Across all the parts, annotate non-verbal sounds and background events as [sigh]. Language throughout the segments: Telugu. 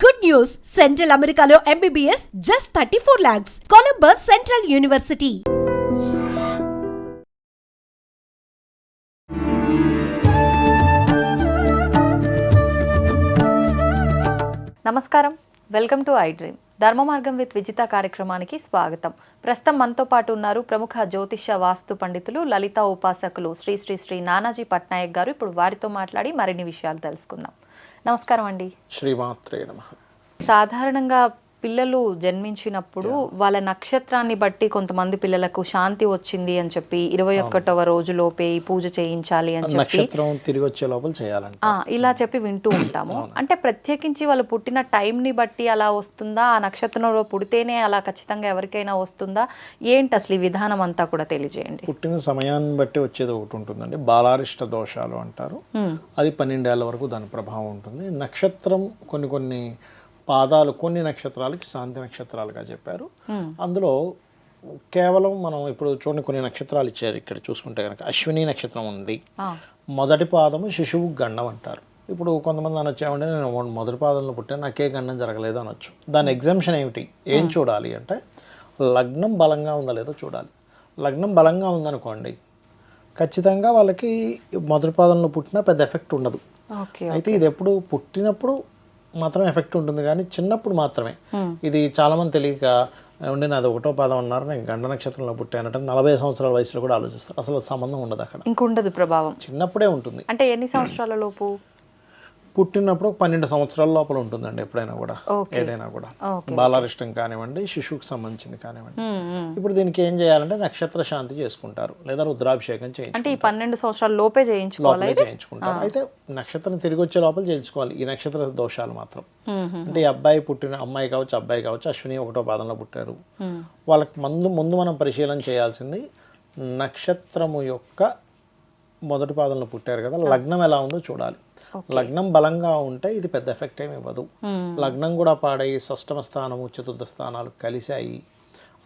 Good news! Central Americano MBBS just 34 lakhs. Columbus Central University. నమస్కారం welcome to I dream Dharma Margam with Vijitha కార్యక్రమానికి స్వాగతం. ప్రస్తుతం మనతో పాటు ఉన్నారు ప్రముఖ జ్యోతిష వాస్తు పండితులు లలిత ఉపాసకులు శ్రీ శ్రీ శ్రీ నానాజీ పట్నాయక్ గారు. ఇప్పుడు వారితో మాట్లాడి మరిన్ని విషయాలు తెలుసుకుందాం. నమస్కారం అండి. శ్రీమాత్రే నమ. సాధారణంగా పిల్లలు జన్మించినప్పుడు వాళ్ళ నక్షత్రాన్ని బట్టి కొంతమంది పిల్లలకు శాంతి వచ్చింది అని చెప్పి ఇరవై ఒక్కటవ రోజులోపే పూజ చేయించాలి అని చెప్పి నక్షత్రం తిరిగి వచ్చే లోపల చేయాలంట. ఆ, ఇలా చెప్పి వింటూ ఉంటాము. అంటే ప్రత్యేకించి వాళ్ళు పుట్టిన టైంని బట్టి అలా వస్తుందా? ఆ నక్షత్రంలో పుడితేనే అలా ఖచ్చితంగా ఎవరికైనా వస్తుందా? ఏంటి అసలు ఈ విధానం అంతా కూడా తెలియజేయండి. పుట్టిన సమయాన్ని బట్టి వచ్చేది ఒకటి ఉంటుందండి. బాలారిష్ట దోషాలు అంటారు. ఉమ్, అది పన్నెండేళ్ళ వరకు దాని ప్రభావం ఉంటుంది. నక్షత్రం కొన్ని కొన్ని పాదాలు కొన్ని నక్షత్రాలకి శాంతి నక్షత్రాలుగా చెప్పారు. అందులో కేవలం మనం ఇప్పుడు చూడండి కొన్ని నక్షత్రాలు ఇచ్చారు ఇక్కడ చూసుకుంటే కనుక. అశ్విని నక్షత్రం ఉంది. మొదటి పాదము శిశువు గండం అంటారు. ఇప్పుడు కొంతమంది అనొచ్చు ఏమంటే నేను మొదటి పాదంలో పుట్టాను నాకే గండం జరగలేదు అనొచ్చు. దాని ఎగ్జామ్షన్ ఏమిటి? ఏం చూడాలి అంటే లగ్నం బలంగా ఉందా లేదో చూడాలి. లగ్నం బలంగా ఉందనుకోండి ఖచ్చితంగా వాళ్ళకి మొదటి పాదంలో పుట్టినా పెద్ద ఎఫెక్ట్ ఉండదు. అయితే ఇది ఎప్పుడు పుట్టినప్పుడు మాత్రం ఎఫెక్ట్ ఉంటుంది కానీ చిన్నప్పుడు మాత్రమే. ఉమ్, ఇది చాలామంది తెలియక ఉండి నాది ఒకటో పాదం అన్నారు నేను గండ నక్షత్రంలో పుట్టానంటే నలభై సంవత్సరాల వయసులో కూడా ఆలోచిస్తారు. అసలు సంబంధం ఉండదు అక్కడ. ఇంకుండదు ప్రభావం. చిన్నప్పుడే ఉంటుంది. అంటే ఎన్ని సంవత్సరాల లోపు? పుట్టినప్పుడు ఒక పన్నెండు సంవత్సరాల లోపల ఉంటుందండి ఎప్పుడైనా కూడా. ఏదైనా కూడా. బాలారిష్టం కానివ్వండి శిశువుకి సంబంధించింది కానివ్వండి. ఇప్పుడు దీనికి ఏం చేయాలంటే నక్షత్ర శాంతి చేసుకుంటారు లేదా రుద్రాభిషేకం అంటే ఈ పన్నెండు సంవత్సరాల లోపే చేయించుకోవాలి? చేయించుకుంటారు. అయితే నక్షత్రం తిరిగి వచ్చే లోపల చేయించుకోవాలి. ఈ నక్షత్ర దోషాలు మాత్రం. అంటే ఈ అబ్బాయి పుట్టిన అమ్మాయి కావచ్చు అబ్బాయి కావచ్చు అశ్విని ఒకటో పాదంలో పుట్టారు. వాళ్ళకి ముందు ముందు మనం పరిశీలన చేయాల్సింది నక్షత్రము యొక్క మొదటి పాదంలో పుట్టారు కదా లగ్నం ఎలా ఉందో చూడాలి. లగ్నం బలంగా ఉంటే ఇది పెద్ద ఎఫెక్ట్ ఏమి ఇవ్వదు. ఉమ్, లగ్నం కూడా పాడై షష్టమ స్థానము చతుర్థ స్థానాలు కలిశాయి.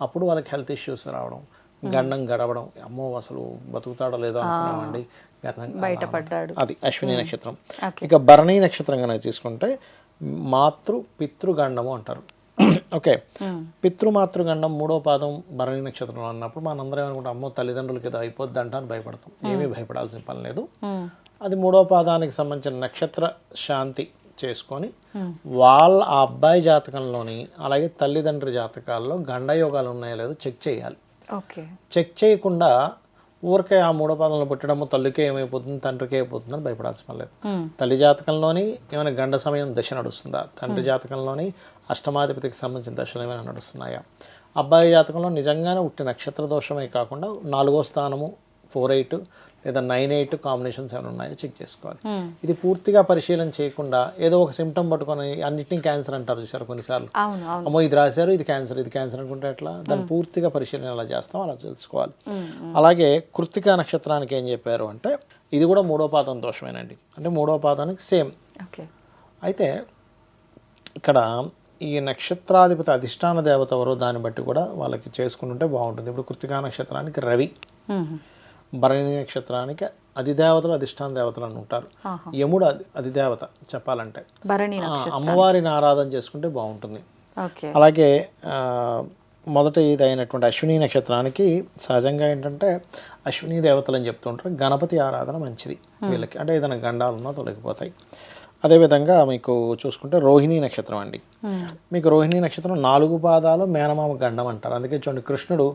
అప్పుడు వాళ్ళకి హెల్త్ ఇష్యూస్ రావడం గండం గడవడం అమ్మో అసలు బతుకుతాడో లేదో అనుకున్నామండి. బయటపడ్డాడు. అది అశ్విని నక్షత్రం. ఓకే. ఇక భరణి నక్షత్రం కనుక తీసుకుంటే మాతృ పితృగండము అంటారు. [clears throat] ఓకే. పితృమాతృగండం మూడో పాదం భరణి నక్షత్రం అన్నప్పుడు మనందరం ఏమనుకుంటాం అమ్మో తల్లిదండ్రులకి ఏదో అయిపోద్ది అంట అని భయపడతాం. ఏమీ భయపడాల్సిన పని లేదు. అది మూడో పాదానికి సంబంధించిన నక్షత్ర శాంతి చేసుకొని ఉమ్. వాళ్ళ ఆ అబ్బాయి జాతకంలోని అలాగే తల్లిదండ్రి జాతకాల్లో గండయోగాలు ఉన్నాయో లేదో చెక్ చేయాలి. ఓకే. చెక్ చేయకుండా ఊరికే ఆ మూడో పాదంలో పుట్టడము తల్లికే ఏమైపోతుంది తండ్రికే అయిపోతుందని భయపడాల్సిన లేదు. ఉమ్, తల్లి జాతకంలోని ఏమైనా గండ సమయం దశ నడుస్తుందా? తండ్రి జాతకంలోని అష్టమాధిపతికి సంబంధించిన దశలు ఏమైనా నడుస్తున్నాయా? అబ్బాయి జాతకంలో నిజంగానే ఉట్టి నక్షత్ర దోషమే కాకుండా నాలుగో స్థానము ఫోర్ ఎయిట్ లేదా నైన్ ఎయిట్ కాంబినేషన్స్ ఏమైనా ఉన్నాయో చెక్ చేసుకోవాలి. ఉమ్. ఇది పూర్తిగా పరిశీలన చేయకుండా ఏదో ఒక సిమ్టమ్ పట్టుకొని అన్నిటినీ క్యాన్సర్ అంటారు చూసారు కొన్నిసార్లు? అమ్మో ఇది రాశారు ఇది క్యాన్సర్ ఇది క్యాన్సర్ అనుకుంటే ఎట్లా? దాన్ని పూర్తిగా పరిశీలన ఎలా చేస్తాం అలా తెలుసుకోవాలి. ఉమ్. అలాగే కృత్తికా నక్షత్రానికి ఏం చెప్పారు అంటే ఇది కూడా మూడో పాదం దోషమేనండి. అంటే మూడో పాదానికి సేమ్ అయితే ఇక్కడ ఈ నక్షత్రాధిపతి అధిష్టాన దేవత ఎవరో దాన్ని బట్టి కూడా వాళ్ళకి చేసుకుంటుంటే బాగుంటుంది. ఇప్పుడు కృత్తికా నక్షత్రానికి రవి. భరణి నక్షత్రానికి అధిదేవతలు అధిష్టాన దేవతలు అని ఉంటారు. యముడు అది అధిదేవత చెప్పాలంటే. అమ్మవారిని ఆరాధన చేసుకుంటే బాగుంటుంది. అలాగే మొదట ఇది అయినటువంటి అశ్విని నక్షత్రానికి సహజంగా ఏంటంటే అశ్విని దేవతలు అని చెప్తుంటారు. గణపతి ఆరాధన మంచిది వీళ్ళకి. అంటే ఏదైనా గండాలు ఉన్నా తొలగిపోతాయి. అదేవిధంగా మీకు చూసుకుంటే రోహిణీ నక్షత్రం అండి. మీకు రోహిణీ నక్షత్రం నాలుగు పాదాలు మేనమామ గండం అంటారు. అందుకే చూడండి కృష్ణుడు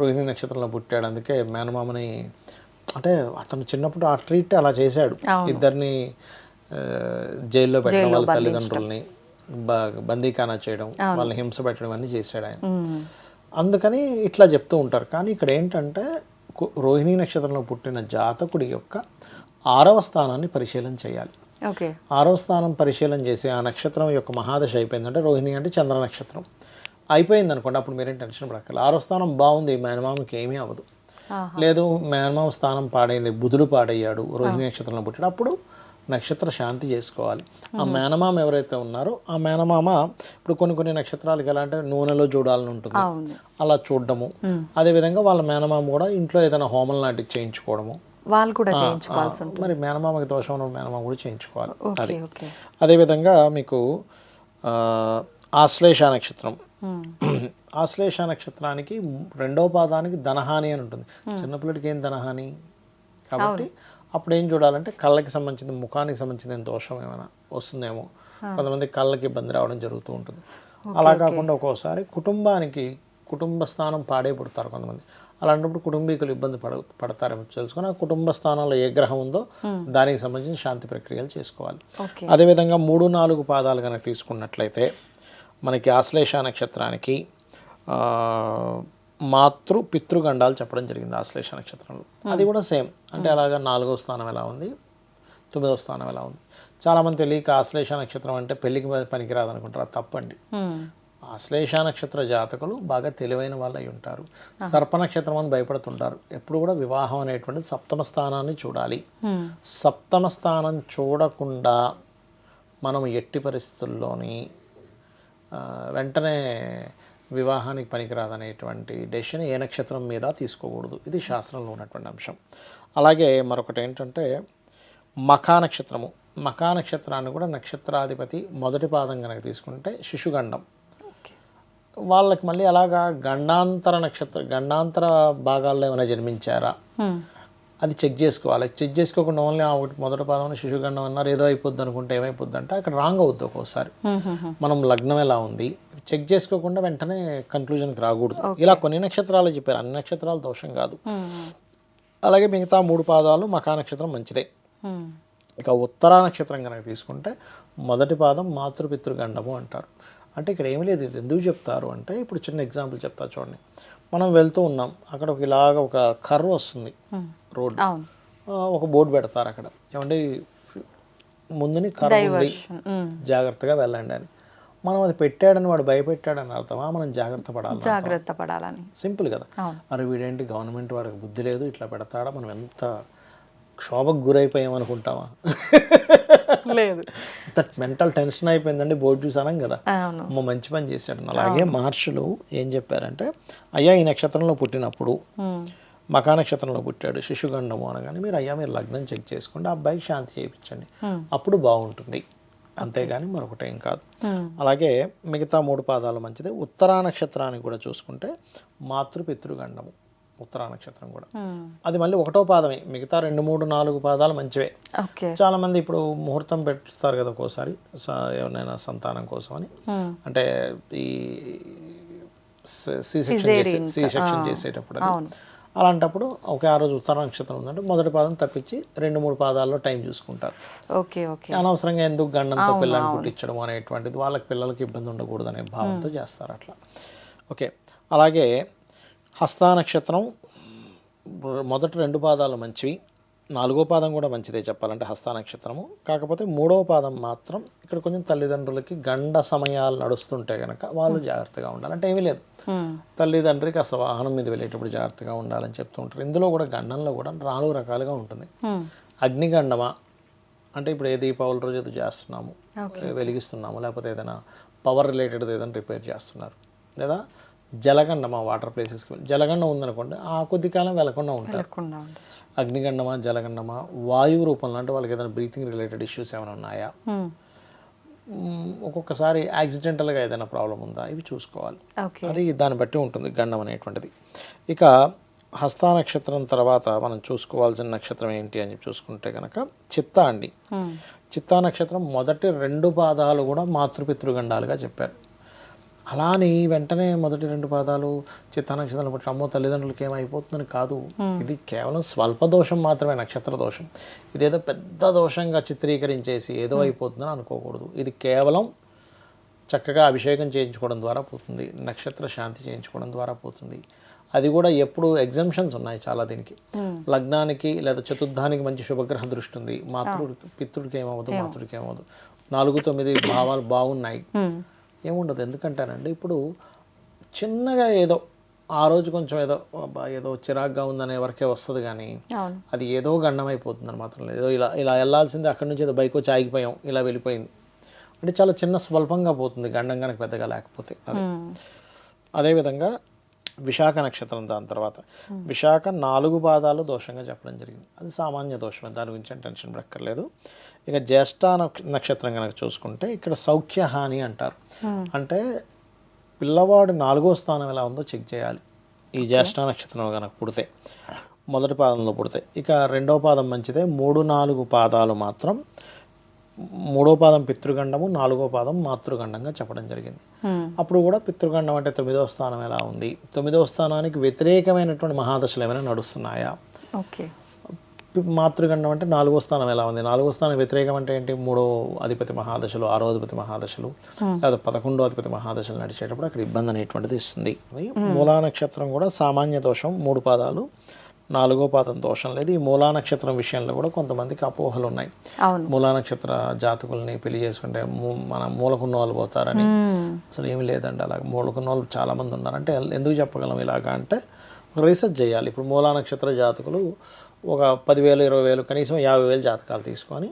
రోహిణీ నక్షత్రంలో పుట్టాడు. అందుకే మేనమామని అంటే అతను చిన్నప్పుడు ఆ ట్రీట్ అలా చేశాడు. ఇద్దరిని జైల్లో పెట్టడం వాళ్ళ తల్లిదండ్రుల్ని బందీఖానా చేయడం వాళ్ళని హింస పెట్టడం అన్నీ చేశాడు ఆయన. అందుకని ఇట్లా చెప్తూ ఉంటారు. కానీ ఇక్కడ ఏంటంటే రోహిణీ నక్షత్రంలో పుట్టిన జాతకుడి యొక్క ఆరవ స్థానాన్ని పరిశీలన చేయాలి. ఆరవ స్థానం పరిశీలన చేసి ఆ నక్షత్రం యొక్క మహాదశ అయిపోయిందంటే రోహిణి అంటే చంద్ర నక్షత్రం. అయిపోయింది అనుకోండి అప్పుడు మీరేం టెన్షన్ పడక్కర్లేదు. ఆరో స్థానం బాగుంది మేనమామకి ఏమీ అవ్వదు. లేదు మేనమామ స్థానం పాడైంది బుధుడు పాడయ్యాడు రోహిణి నక్షత్రంలో పుట్టాడు. అప్పుడు నక్షత్ర శాంతి చేసుకోవాలి. ఆ మేనమామ ఎవరైతే ఉన్నారో ఆ మేనమామ ఇప్పుడు కొన్ని కొన్ని నక్షత్రాలకి ఎలా అంటే నూనెలో చూడాలని ఉంటుంది. అలా చూడడము. అదేవిధంగా వాళ్ళ మేనమామ కూడా ఇంట్లో ఏదైనా హోమం లాంటివి చేయించుకోవడము. వాళ్ళు కూడా చేయించుకోవాల్సి ఉంటుంది. మరి మేనమామకి దోషం ఉన్న మేనమామ కూడా చేయించుకోవాలి. ఓకే అదేవిధంగా మీకు ఆశ్లేష నక్షత్రం. [clears throat] ఆశ్లేష నక్షత్రానికి రెండవ పాదానికి ధనహాని అని ఉంటుంది. చిన్నపిల్లడికి ఏం ధనహాని? కాబట్టి అప్పుడు ఏం చూడాలంటే కళ్ళకి సంబంధించిన ముఖానికి సంబంధించిన దోషం ఏమైనా వస్తుందేమో. కొంతమంది కళ్ళకి ఇబ్బంది రావడం జరుగుతూ ఉంటుంది. అలా కాకుండా ఒక్కోసారి కుటుంబానికి కుటుంబ స్థానం పాడే పుడతారు కొంతమంది. అలాంటప్పుడు కుటుంబీకులు ఇబ్బంది పడ పడతారేమో తెలుసుకొని ఆ కుటుంబ స్థానంలో ఏ గ్రహం ఉందో దానికి సంబంధించిన శాంతి ప్రక్రియలు చేసుకోవాలి. అదేవిధంగా మూడు నాలుగు పాదాలు కనుక తీసుకున్నట్లయితే మనకి ఆశ్లేష నక్షత్రానికి మాతృ పితృగండాలు చెప్పడం జరిగింది ఆశ్లేష నక్షత్రంలో. అది కూడా సేమ్. అంటే అలాగా నాలుగో స్థానం ఎలా ఉంది? తొమ్మిదవ స్థానం ఎలా ఉంది? చాలామంది తెలియక ఆశ్లేష నక్షత్రం అంటే పెళ్ళికి పనికిరాదు అనుకుంటారు అది తప్పండి. ఆశ్లేష నక్షత్ర జాతకులు బాగా తెలివైన వాళ్ళు అయి ఉంటారు సర్ప నక్షత్రం అని భయపడుతుంటారు. ఎప్పుడు కూడా వివాహం అనేటువంటిది సప్తమ స్థానాన్ని చూడాలి. సప్తమ స్థానం చూడకుండా మనం ఎట్టి పరిస్థితుల్లోని వెంటనే వివాహానికి పనికిరాదనేటువంటి డెసిషన్ ఏ నక్షత్రం మీద తీసుకోకూడదు. ఇది శాస్త్రంలో ఉన్నటువంటి అంశం. అలాగే మరొకటి ఏంటంటే మఖా నక్షత్రము. మఖా నక్షత్రాన్ని కూడా నక్షత్రాధిపతి మొదటి పాదం కనుక తీసుకుంటే శిశుగండం. వాళ్ళకి మళ్ళీ అలాగా గండాంతర నక్షత్ర గండాంతర భాగాల్లో ఏమైనా జన్మించారా. అది చెక్ చేసుకోవాలి. చెక్ చేసుకోకుండా ఓన్లీ ఆ ఒకటి మొదటి పాదం శిశుగండం అన్నారు ఏదో అయిపోద్ది అనుకుంటే ఏమైపోద్ది అంటే అక్కడ రాంగ్ అవుద్ది ఒక్కోసారి. మనం లగ్నం ఎలా ఉంది? చెక్ చేసుకోకుండా వెంటనే కన్క్లూజన్కి రాకూడదు. ఇలా కొన్ని నక్షత్రాలు చెప్పారు. అన్ని నక్షత్రాలు దోషం కాదు. అలాగే మిగతా మూడు పాదాలు మకా నక్షత్రం మంచిదే. ఇక ఉత్తరా నక్షత్రం కనుక తీసుకుంటే మొదటి పాదం మాతృపితృగండము అంటారు. అంటే ఇక్కడ ఏమీ లేదు. ఇది ఎందుకు చెప్తారు అంటే ఇప్పుడు చిన్న ఎగ్జాంపుల్ చెప్తా చూడండి. మనం వెళ్తూ ఉన్నాం. అక్కడ ఒక ఇలాగ ఒక కర్వ్ వస్తుంది. రోడ్ ఒక బోర్డు పెడతారు అక్కడ. ఏమంటే ముందుని కర్వ్ ఉంది. జాగ్రత్తగా వెళ్ళండి అని. మనం అది పెట్టాడని వాడు భయపెట్టాడని అర్థమా? మనం జాగ్రత్త పడాలి జాగ్రత్త పడాలని. సింపుల్ కదా. అరే వీడేంటి? గవర్నమెంట్ వాడికి బుద్ధి లేదు. ఇట్లా పెడతాడా? మనం ఎంత క్షోభకు గురైపోయాం అనుకుంటామా లేదు. ఇంత మెంటల్ టెన్షన్ అయిపోయిందండి బోర్డు చూసానం కదా. అమ్మ మంచి పని చేశాడు. అలాగే మహర్షులు ఏం చెప్పారంటే అయ్యా ఈ నక్షత్రంలో పుట్టినప్పుడు. మకా నక్షత్రంలో పుట్టాడు శిశుగండము అనగానే మీరు అయ్యా మీరు లగ్నం చెక్ చేసుకోండి ఆ అబ్బాయికి శాంతి చేయించండి. అప్పుడు బాగుంటుంది. అంతేగాని మరొకటి ఏం కాదు. అలాగే మిగతా మూడు పాదాలు మంచిదే. ఉత్తరా నక్షత్రానికి కూడా చూసుకుంటే మాతృపితృగండము ఉత్తరా నక్షత్రం కూడా. ఉమ్. అది మళ్ళీ ఒకటో పాదమే. మిగతా రెండు మూడు నాలుగు పాదాలు మంచివే. చాలా మంది ఇప్పుడు ముహూర్తం పెట్టుతారు కదా ఒక్కోసారి ఎవరినైనా సంతానం కోసం అని. ఉమ్. అంటే ఈ సి సెక్షన్ చేసే సి సెక్షన్ చేసేటప్పుడు అది. అవును. అలాంటప్పుడు ఒకే ఆ రోజు ఉత్తర నక్షత్రం ఉందంటే మొదటి పాదం తప్పించి రెండు మూడు పాదాల్లో టైం చూసుకుంటారు. Okay okay. అనవసరంగా ఎందుకు గండంతో పిల్లల్ని పుట్టించడం అనేటువంటిది వాళ్ళకి పిల్లలకి ఇబ్బంది ఉండకూడదు అనే భావంతో చేస్తారు అట్లా. ఓకే. అలాగే హస్తా నక్షత్రం మొదటి రెండు పాదాలు మంచివి. నాలుగో పాదం కూడా మంచిదే చెప్పాలంటే హస్తా నక్షత్రము. కాకపోతే మూడవ పాదం మాత్రం ఇక్కడ కొంచెం తల్లిదండ్రులకి గండ సమయాలు నడుస్తుంటే కనుక వాళ్ళు జాగ్రత్తగా ఉండాలి. అంటే ఏమీ లేదు. ఉమ్. తల్లిదండ్రికి అసలు వాహనం మీద వెళ్ళేటప్పుడు జాగ్రత్తగా ఉండాలని చెప్తూ ఉంటారు. ఇందులో కూడా గండంలో కూడా నాలుగు రకాలుగా ఉంటుంది. ఉమ్. అగ్నిగండమా? అంటే ఇప్పుడు ఏ దీపావళి రోజు ఏదో చేస్తున్నాము. వెలిగిస్తున్నాము. లేకపోతే ఏదైనా పవర్ రిలేటెడ్ ఏదైనా రిపేర్ చేస్తున్నారు. లేదా జలగండమా వాటర్ ప్లేసెస్కి జలగండం ఉందనుకోండి ఆ కొద్ది కాలం వెళ్ళకుండా ఉంటారు. అగ్నిగండమా జలగండమా వాయువు రూపంలో అంటే వాళ్ళకి ఏదైనా బ్రీతింగ్ రిలేటెడ్ ఇష్యూస్ ఏమైనా ఉన్నాయా? ఒక్కొక్కసారి యాక్సిడెంటల్గా ఏదైనా ప్రాబ్లం ఉందా? ఇవి చూసుకోవాలి. అది దాన్ని బట్టి ఉంటుంది గండం అనేటువంటిది. ఇక హస్త నక్షత్రం తర్వాత మనం చూసుకోవాల్సిన నక్షత్రం ఏంటి అని చెప్పి చూసుకుంటే కనుక చిత్తా అండి. చిత్తా నక్షత్రం మొదటి రెండు పాదాలు కూడా మాతృపితృగండాలుగా చెప్పారు. అలా అని వెంటనే మొదటి రెండు పాదాలు చిత్తా నక్షత్రం బట్టి అమ్మో తల్లిదండ్రులకి ఏమైపోతుందని కాదు. ఇది కేవలం స్వల్ప దోషం మాత్రమే నక్షత్ర దోషం. ఇదేదో పెద్ద దోషంగా చిత్రీకరించేసి ఏదో అయిపోతుందని అనుకోకూడదు. ఇది కేవలం చక్కగా అభిషేకం చేయించుకోవడం ద్వారా పోతుంది నక్షత్ర శాంతి చేయించుకోవడం ద్వారా పోతుంది. అది కూడా ఎప్పుడు ఎగ్జామ్షన్స్ ఉన్నాయి చాలా దీనికి. లగ్నానికి లేదా చతుర్థానికి మంచి శుభగ్రహ దృష్టి ఉంది. మాతృడికి పితృడికి ఏమవ్వదు మాతృడికి ఏమవ్వదు. నాలుగు తొమ్మిది భావాలు బాగున్నాయి. ఏముండదు. ఎందుకంటానంటే ఇప్పుడు చిన్నగా ఏదో ఆ రోజు కొంచెం ఏదో అబ్బా, ఏదో చిరాగ్గా ఉందనే వరకే వస్తుంది కానీ అది ఏదో గండం అయిపోతుంది మాత్రం లేదు. ఏదో ఇలా ఇలా వెళ్ళాల్సింది అక్కడి నుంచి ఏదో బైక్ వచ్చి ఆగిపోయాం ఇలా వెళ్ళిపోయింది. అంటే చాలా చిన్న స్వల్పంగా పోతుంది గండం కనుక పెద్దగా లేకపోతే. అది. అదేవిధంగా విశాఖ నక్షత్రం దాని తర్వాత. విశాఖ నాలుగు పాదాలు దోషంగా చెప్పడం జరిగింది. అది సామాన్య దోషమే. దాని గురించి టెన్షన్ పడక్కర్లేదు. ఇక జ్యేష్ఠ నక్ష- నక్షత్రం కనుక చూసుకుంటే ఇక్కడ సౌఖ్యహాని అంటారు. అంటే పిల్లవాడు నాలుగో స్థానం ఎలా ఉందో చెక్ చేయాలి. ఈ జ్యేష్ఠ నక్షత్రం కనుక పుడితే మొదటి పాదంలో పుడితే. ఇక రెండో పాదం మంచిదే. మూడు నాలుగు పాదాలు మాత్రం మూడో పాదం పితృగండము నాలుగో పాదం మాతృగండంగా చెప్పడం జరిగింది. అప్పుడు కూడా పితృగండం అంటే తొమ్మిదవ స్థానం ఎలా ఉంది? తొమ్మిదవ స్థానానికి వ్యతిరేకమైనటువంటి మహాదశలు ఏమైనా నడుస్తున్నాయా? ఓకే. మాతృగండం అంటే నాలుగో స్థానం ఎలా ఉంది? నాలుగో స్థానం వ్యతిరేకం అంటే ఏంటి? మూడో అధిపతి మహాదశలు ఆరో అధిపతి మహాదశలు లేదా పదకొండో అధిపతి మహాదశలు నడిచేటప్పుడు అక్కడ ఇబ్బంది అనేటువంటిది ఇస్తుంది. మూలా నక్షత్రం కూడా సామాన్య దోషం మూడు పాదాలు నాలుగో పాదం దోషం లేదు. ఈ మూలా నక్షత్రం విషయంలో కూడా కొంతమందికి అపోహలు ఉన్నాయి మూలా నక్షత్ర జాతకుల్ని పెళ్ళి చేసుకుంటే మన మూలకున్న వాళ్ళు పోతారని. అసలు ఏమీ లేదండి. అలా మూలకున్న వాళ్ళు చాలామంది ఉన్నారు. అంటే ఎందుకు చెప్పగలం ఇలాగా అంటే ఒక రీసెర్చ్ చేయాలి. ఇప్పుడు మూలా నక్షత్ర జాతకులు ఒక పదివేలు ఇరవై వేలు కనీసం యాభై వేలు జాతకాలు తీసుకొని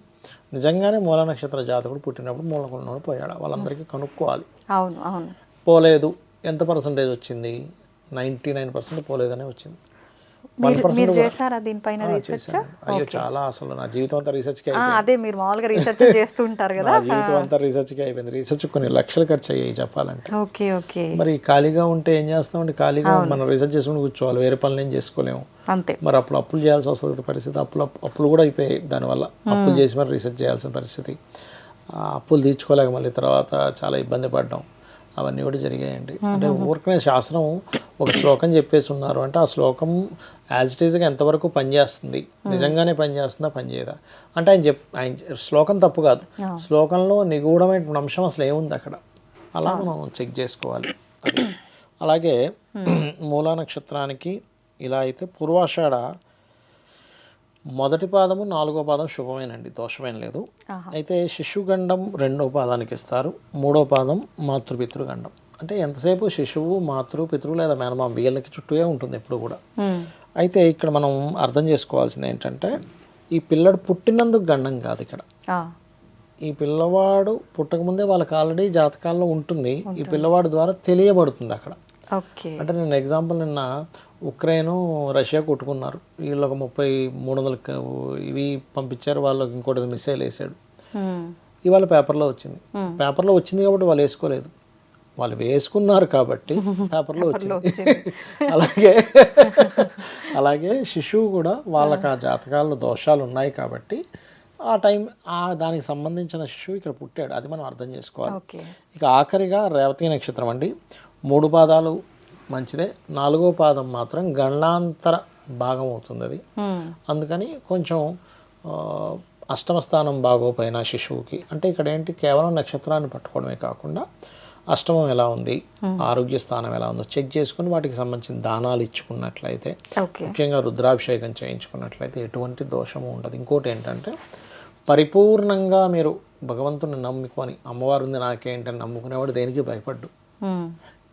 నిజంగానే మూలా నక్షత్ర జాతకుడు పుట్టినప్పుడు మూలకున్నోడు పోయాడు. వాళ్ళందరికీ కనుక్కోవాలి. అవును అవును. పోలేదు. ఎంత పర్సంటేజ్ వచ్చింది? నైంటీ నైన్ పర్సెంట్ పోలేదనే వచ్చింది. మీరు చేశారా దీనిపైన రీసెర్చ్. అయ్యో చాలా అసలు నా జీవితం అంతా రీసెర్చ్కి అదే మీరు మామూలుగా రీసెర్చ్ చేస్తూ ఉంటారు కదా. జీవితం అంతా రీసెర్చ్కి అయిపోయింది. రీసెర్చ్ కొన్ని లక్షలు ఖర్చు అయ్యాయి చెప్పాలంటే. Okay okay. మరి ఖాళీగా ఉంటే ఏం చేస్తామండి ఖాళీగా మనం రీసెర్చ్ చేసుకుని కూర్చోవాలి. వేరే పనులు ఏం చేసుకోలేము. అంతే. మరి అప్పుడు అప్పులు చేయాల్సి వస్తుంది పరిస్థితి. అప్పులు అప్పులు కూడా అయిపోయాయి దానివల్ల. అప్పులు చేసి మరి రీసెర్చ్ చేయాల్సిన పరిస్థితి. అప్పులు తీర్చుకోలేక మళ్ళీ తర్వాత చాలా ఇబ్బంది పడ్డాం. అవన్నీ కూడా జరిగాయండి. అంటే ఊరికనే శాస్త్రం ఒక శ్లోకం చెప్పేసి ఉన్నారు అంటే ఆ శ్లోకం యాజ్ ఇట్ ఈజ్గా ఎంతవరకు పనిచేస్తుంది నిజంగానే పనిచేస్తుందా పనిచేయదా అంటే ఆయన చెప్ ఆయన శ్లోకం తప్పు కాదు. శ్లోకంలో నిగూఢమైన అంశం అసలు ఏముంది అక్కడ? అలా మనం చెక్ చేసుకోవాలి. అలాగే [clears throat] మూలా నక్షత్రానికి ఇలా అయితే పూర్వాషాఢ మొదటి పాదము నాలుగో పాదం శుభమేనండి. దోషమేం లేదు. అయితే శిశుగండం రెండో పాదానికి ఇస్తారు. మూడో పాదం మాతృపితృగండం. అంటే ఎంతసేపు శిశువు మాతృ పితృ లేదా మేనమామ వీళ్ళకి చుట్టూనే ఉంటుంది ఎప్పుడు కూడా. మ్మ్. అయితే ఇక్కడ మనం అర్థం చేసుకోవాల్సింది ఏంటంటే ఈ పిల్లడు పుట్టినందుకు గండం కాదు ఇక్కడ. ఈ పిల్లవాడు పుట్టకముందే వాళ్ళకి ఆల్రెడీ జాతకాల్లో ఉంటుంది. ఈ పిల్లవాడు ద్వారా తెలియబడుతుంది అక్కడ. అంటే నేను ఎగ్జాంపుల్ నిన్న ఉక్రెయిన్ రష్యా కొట్టుకున్నారు. వీళ్ళు ఒక ముప్పై మూడు వందల ఇవి పంపించారు వాళ్ళకి ఇంకోటి మిసైల్ వేసాడు. ఇవాళ పేపర్లో వచ్చింది. పేపర్లో వచ్చింది కాబట్టి వాళ్ళు వేసుకోలేదు. వాళ్ళు వేసుకున్నారు కాబట్టి [laughs] పేపర్లో వచ్చింది. [laughs] అలాగే అలాగే శిశువు కూడా వాళ్ళకి ఆ. జాతకాల్లో దోషాలు ఉన్నాయి కాబట్టి ఆ టైం ఆ దానికి సంబంధించిన శిశువు ఇక్కడ పుట్టాడు. అది మనం అర్థం చేసుకోవాలి. ఇక ఆఖరిగా రేవతి నక్షత్రం అండి. మూడు పాదాలు మంచిదే. నాలుగో పాదం మాత్రం గండాంతర భాగం అవుతుంది అది. అందుకని కొంచెం అష్టమ స్థానం బాగోపోయిన శిశువుకి అంటే ఇక్కడ ఏంటి కేవలం నక్షత్రాన్ని పట్టుకోవడమే కాకుండా అష్టమం ఎలా ఉంది? ఆరోగ్య స్థానం ఎలా ఉందో చెక్ చేసుకుని వాటికి సంబంధించిన దానాలు ఇచ్చుకున్నట్లయితే ముఖ్యంగా రుద్రాభిషేకం చేయించుకున్నట్లయితే ఎటువంటి దోషము ఉండదు. ఇంకోటి ఏంటంటే పరిపూర్ణంగా మీరు భగవంతుని నమ్ముకొని అమ్మవారు ఉంది నాకేంటని నమ్ముకునేవాడు దేనికి భయపడ్డు.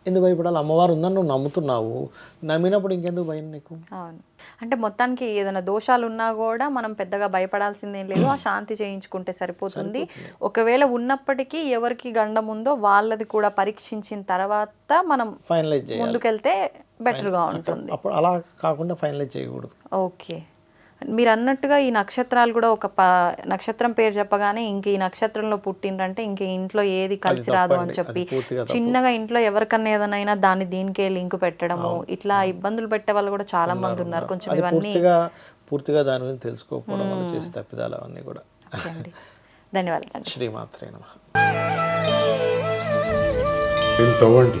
ఎందుకు భయపడాలి? అమ్మవారు ఉందని నువ్వు నమ్ముతున్నావు. నమ్మినప్పుడు ఇంకెందుకు భయం నీకు? అవును. అంటే మొత్తానికి ఏదైనా దోషాలు ఉన్నా కూడా మనం పెద్దగా భయపడాల్సిందేం లేదు. ఆ శాంతి చేయించుకుంటే సరిపోతుంది. ఒకవేళ ఉన్నప్పటికీ ఎవరికి గండం ఉందో వాళ్ళది కూడా పరీక్షించిన తర్వాత మనం ఫైనలైజ్ ముందుకెళ్తే బెటర్గా ఉంటుంది. అప్పుడు అలా కాకుండా ఫైనలైజ్ చేయకూడదు. ఓకే. మీరు అన్నట్టుగా ఈ నక్షత్రాలు కూడా ఒక ప నక్షత్రం పేరు చెప్పగానే ఇంక ఈ నక్షత్రంలో పుట్టిండ్రంటే ఇంక ఇంట్లో ఏది కలిసి రాదు అని. చెప్పి. చిన్నగా ఇంట్లో ఎవరికన్నా ఏదైనా దాన్ని దీనికే లింక్ పెట్టడము ఇట్లా ఇబ్బందులు పెట్టే వాళ్ళు కూడా చాలా మంది ఉన్నారు కొంచెం ఇవన్నీ పూర్తిగా పూర్తిగా దాని గురించి తెలుసుకోకపోవడం వల్ల చేసే తప్పిదాలు అవన్నీ కూడా. ధన్యవాదాలు. [laughs] శ్రీమాత్రే నమ. దీన్ని తవ్వండి?